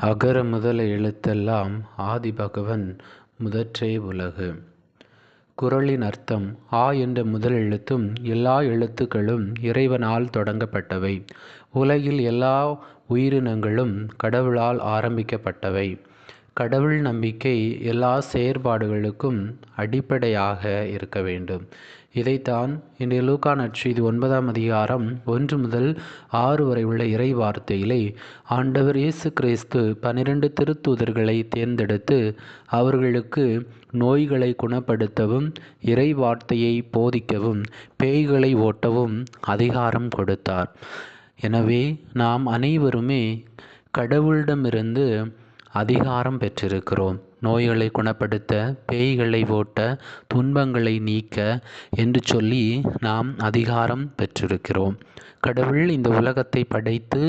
அகர முதல எழுத்தெல்லாம் ஆதிபகவன் முதற்றே உலகு. குறளின் அர்த்தம் ஆ என்ற முதல் எழுத்தும் எல்லா எழுத்துக்களும் இறைவனால் தொடங்கப்பட்டவை. உலகில் எல்லா உயிரினங்களும் கடவுளால் ஆரம்பிக்கப்பட்டவை. கடவுள் நம்பிக்கை எல்லா செயற்பாடுகளுக்கும் அடிப்படையாக இருக்க வேண்டும். இதைத்தான் இன்றைய லூக்கா நற்செய்தி ஒன்பதாம் அதிகாரம் ஒன்று முதல் ஆறு வரை உள்ள இறை வார்த்தையிலே ஆண்டவர் இயேசு கிறிஸ்து பன்னிரண்டு திருத்தூதர்களை தேர்ந்தெடுத்து அவர்களுக்கு நோய்களை குணப்படுத்தவும் இறை வார்த்தையை போதிக்கவும் பேய்களை ஓட்டவும் அதிகாரம் கொடுத்தார். எனவே நாம் அனைவருமே கடவுளிடமிருந்து அதிகாரம் பெற்றிருக்கிறோம். நோய்களை குணப்படுத்த பேய்களை ஓட்ட துன்பங்களை நீக்க என்று சொல்லி நாம் அதிகாரம் பெற்றிருக்கிறோம். கடவுள் இந்த உலகத்தை படைத்து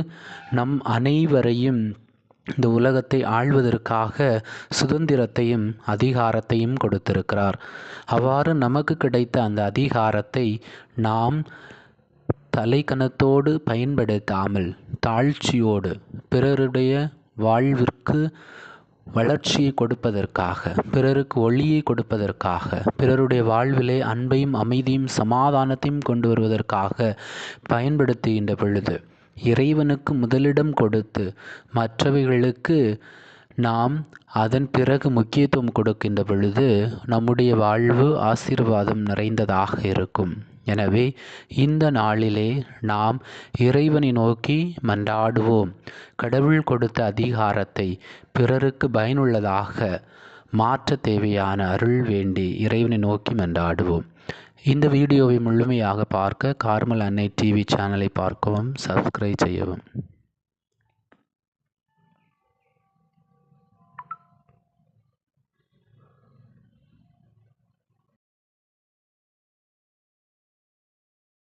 நம் அனைவரையும் இந்த உலகத்தை ஆள்வதற்காக சுதந்திரத்தையும் அதிகாரத்தையும் கொடுத்திருக்கிறார். அவ்வாறு நமக்கு கிடைத்த அந்த அதிகாரத்தை நாம் தலைக்கணத்தோடு பயன்படுத்தாமல் தாழ்ச்சியோடு பிறருடைய வாழ்விற்கு வளர்ச்சியை கொடுப்பதற்காக பிறருக்கு ஒளியை கொடுப்பதற்காக பிறருடைய வாழ்விலே அன்பையும் அமைதியும் சமாதானத்தையும் கொண்டு வருவதற்காக பயன்படுத்துகின்ற பொழுது இறைவனுக்கு முதலிடம் கொடுத்து மற்றவைகளுக்கு நாம் அதன் பிறகு முக்கியத்துவம் கொடுக்கின்ற பொழுது நம்முடைய வாழ்வு ஆசீர்வாதம் நிறைந்ததாக இருக்கும். எனவே இந்த நாளிலே நாம் இறைவனை நோக்கி மன்றாடுவோம். கடவுள் கொடுத்த அதிகாரத்தை பிறருக்கு பயனுள்ளதாக மாற்ற தேவையான அருள் வேண்டி இறைவனை நோக்கி மன்றாடுவோம். இந்த வீடியோவை முழுமையாக பார்க்க கார்மல் அன்னை டிவி சேனலை பார்க்கவும் சப்ஸ்கிரைப் செய்யவும்.